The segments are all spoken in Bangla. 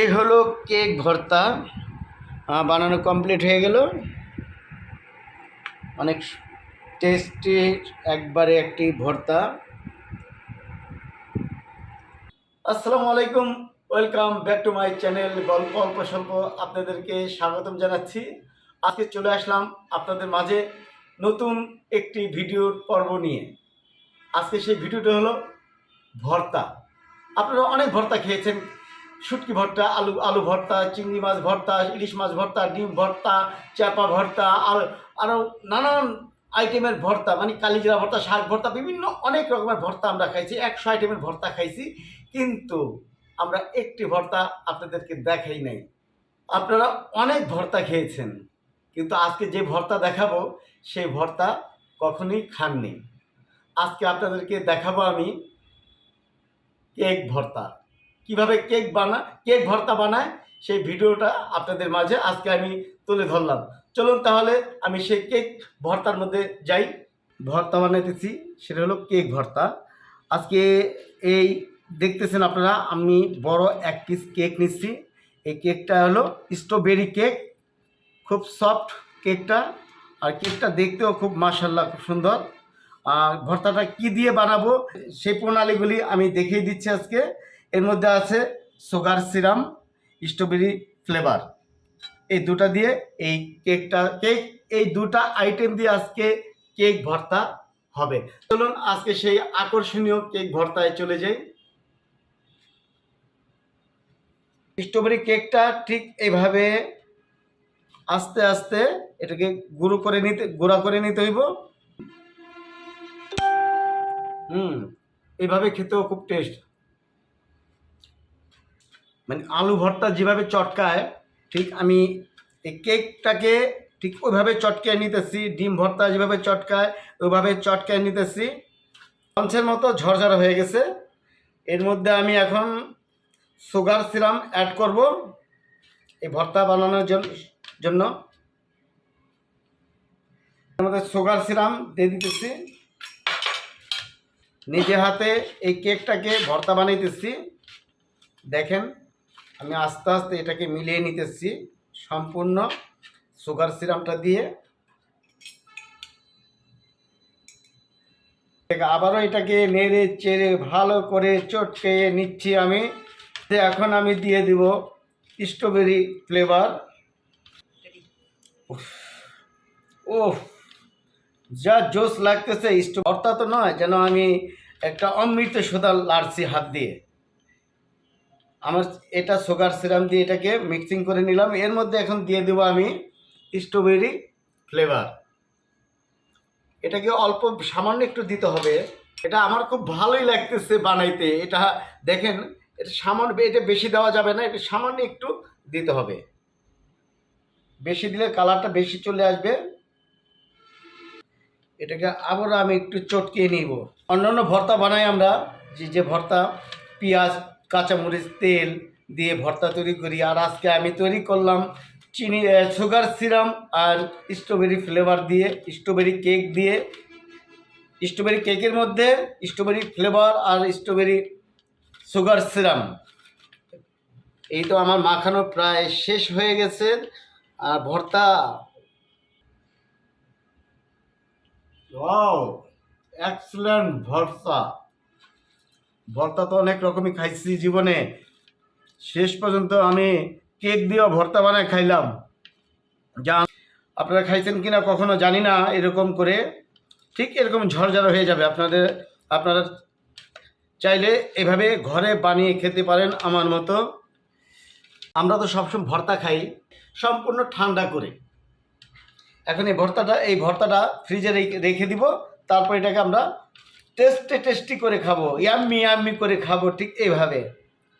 এই হলো কেক ভর্তা। বানানো কমপ্লিট হয়ে গেল। অনেক টেস্টি একবারে একটি ভর্তা। আসসালামু আলাইকুম welcome back to my channel গল্প, অল্প স্বল্প আপনাদেরকে স্বাগতম জানাচ্ছি। আজকে চলে আসলাম আপনাদের মাঝে নতুন একটি ভিডিওর পর্ব নিয়ে। আজকে সেই ভিডিওটা হলো ভর্তা। আপনারা অনেক ভর্তা খেয়েছেন শুটকি ভর্তা, আলু আলু ভর্তা, চিংড়ি মাছ ভর্তা, ইলিশ মাছ ভর্তা, ডিম ভর্তা চাপা ভর্তা, আর আরও নানান আইটেমের ভর্তা মানে কালিজিরা ভর্তা, শাক ভর্তা, বিভিন্ন অনেক রকমের ভর্তা আমরা খাইছি, একশো আইটেমের ভর্তা খাইছি, কিন্তু আমরা একটি ভর্তা আপনাদেরকে দেখাই নাই। আপনারা অনেক ভর্তা খেয়েছেন, কিন্তু আজকে যে ভর্তা দেখাবো সেই ভর্তা কখনোই খাননি। আজকে আপনাদেরকে দেখাবো আমি কেক ভর্তা। কীভাবে কেক বানা, কেক ভর্তা বানায়, সেই ভিডিওটা আপনাদের মাঝে আজকে আমি তুলে ধরলাম। চলুন তাহলে আমি সেই কেক ভর্তার মধ্যে যাই। ভর্তা বানাইতেছি, সেটা হলো কেক ভর্তা। আজকে এই দেখতেছেন আপনারা, আমি বড় এক পিস কেক নিচ্ছি। এই কেকটা হলো স্ট্রবেরি কেক। খুব সফট কেকটা। আর কেকটা দেখতেও খুব মাসাল্লাহ খুব সুন্দর। আর ভর্তাটা কি দিয়ে বানাবো, সেই প্রণালীগুলি আমি দেখিয়ে দিচ্ছি আজকে। এর মধ্যে আছে সুগার সিরাম স্ট্রবেরি ফ্লেভার এই দুটা দিয়ে এই কেকটা, কেক, এই দুটা আইটেম দিয়ে আজকে কেক ভর্তা হবে। চলুন আজকে সেই আকর্ষণীয় কেক ভর্তায় চলে যাই। স্ট্রবেরি কেকটা ঠিক এইভাবে আস্তে আস্তে এটাকে গুঁড়ো করে নিতে, গুঁড়া করে নিতে হইব। হুম, এইভাবে খেতেও খুব টেস্ট মানে আলু ভর্তা যেভাবে চটকায়, ঠিক আমি এই কেকটাকে ঠিক ওইভাবে চটকায় নিতেছি, ডিম ভর্তা যেভাবে চটকায়, ওইভাবে চটকায় নিতেছি। লঞ্চের মতো ঝরঝরা হয়ে গেছে। এর মধ্যে আমি এখন সুগার সিরাম অ্যাড করব এই ভর্তা বানানোর জন্য। মধ্যে সুগার সিরাম দিয়ে দিতেছি। নিজে হাতে এই কেকটাকে ভর্তা বানাইতেছি। দেখেন আমি আস্তে আস্তে এটাকে মিলিয়ে নিতেছি সম্পূর্ণ সুগার সিরামটা দিয়ে। আবারও এটাকে নেড়ে চেড়ে ভালো করে চটকে নিচ্ছি আমি। এখন আমি দিয়ে দিব স্ট্রবেরি ফ্লেভার। ও যা জোস লাগতেছে ভর্তা নয়, যেন আমি একটা অমৃত সোদা লাড়ছি হাত দিয়ে। আমার এটা সুগার সিরাম দিয়ে এটাকে মিক্সিং করে নিলাম। এর মধ্যে এখন দিয়ে দেবো আমি স্ট্রবেরি ফ্লেভার এটাকে অল্প সামান্য একটু দিতে হবে। এটা আমার খুব ভালোই লাগতেছে বানাইতে। এটা দেখেন, এটা সামান্য এটা বেশি দেওয়া যাবে না, এটা সামান্য একটু দিতে হবে। বেশি দিলে কালারটা বেশি চলে আসবে। এটাকে আবার আমি একটু চটকিয়ে নিব। অন্যান্য ভর্তা বানাই আমরা, যে যে ভর্তা, পেঁয়াজ কাঁচামরিচ, তেল দিয়ে ভর্তা তৈরি করি। আর আজকে আমি তৈরি করলাম চিনি সুগার সিরাম আর স্ট্রবেরি ফ্লেভার দিয়ে, স্ট্রবেরি কেক দিয়ে। স্ট্রবেরি কেকের মধ্যে স্ট্রবেরি ফ্লেভার আর স্ট্রবেরি সুগার সিরাম। এই তো আমার মাখানো প্রায় শেষ হয়ে গেছে। আর ভর্তা। এক্সেলেন্ট ভর্তা। ভর্তা তো অনেক রকমই খাইছি জীবনে। শেষ পর্যন্ত আমি কেক দিয়েও ভর্তা বানায় খাইলাম। যা আপনারা খাইছেন কিনা কখনো জানি না, এরকম করে। ঠিক এরকম ঝরঝর হয়ে যাবে। আপনাদের, আপনারা চাইলে এভাবে ঘরে বানিয়ে খেতে পারেন আমার মতো। আমরা তো সবসময় ভর্তা খাই সম্পূর্ণ ঠান্ডা করে। এখন এই ভর্তাটা এই ভর্তাটা ফ্রিজে রেখে দিব। তারপর এটাকে আমরা টেস্টে টেস্টি করে খাব, ইয়াম্মি ইয়াম্মি করে খাব, ঠিক এইভাবে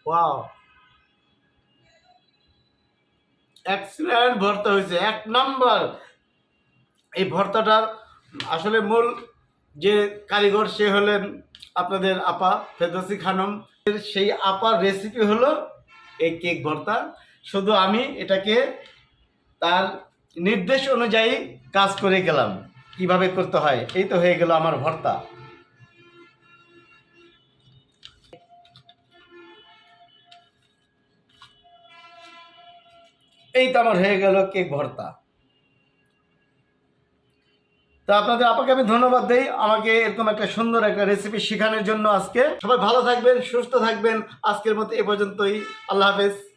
ওয়াও। এক্সিলেন্ট ভর্তা হয়েছে, এক নম্বর। এই ভর্তাটার আসলে মূল যে কারিগর, সে হলেন আপনাদের আপা ফেদসি খানম। সেই আপার রেসিপি হলো এই কেক ভর্তা। শুধু আমি এটাকে তার নির্দেশ অনুযায়ী কাজ করে গেলাম। কীভাবে করতে হয়, এই তো হয়ে গেল আমার ভর্তা। এই তো আমার হয়ে গেল কেক ভর্তা। তো আপনাদের আপাকে আমি ধন্যবাদ দিই। আমাকে এরকম একটা সুন্দর একটা রেসিপি শেখানোর জন্য আজকে। সবাই ভালো থাকবেন, সুস্থ থাকবেন। আজকের মতো এ পর্যন্তই। আল্লাহ হাফেজ।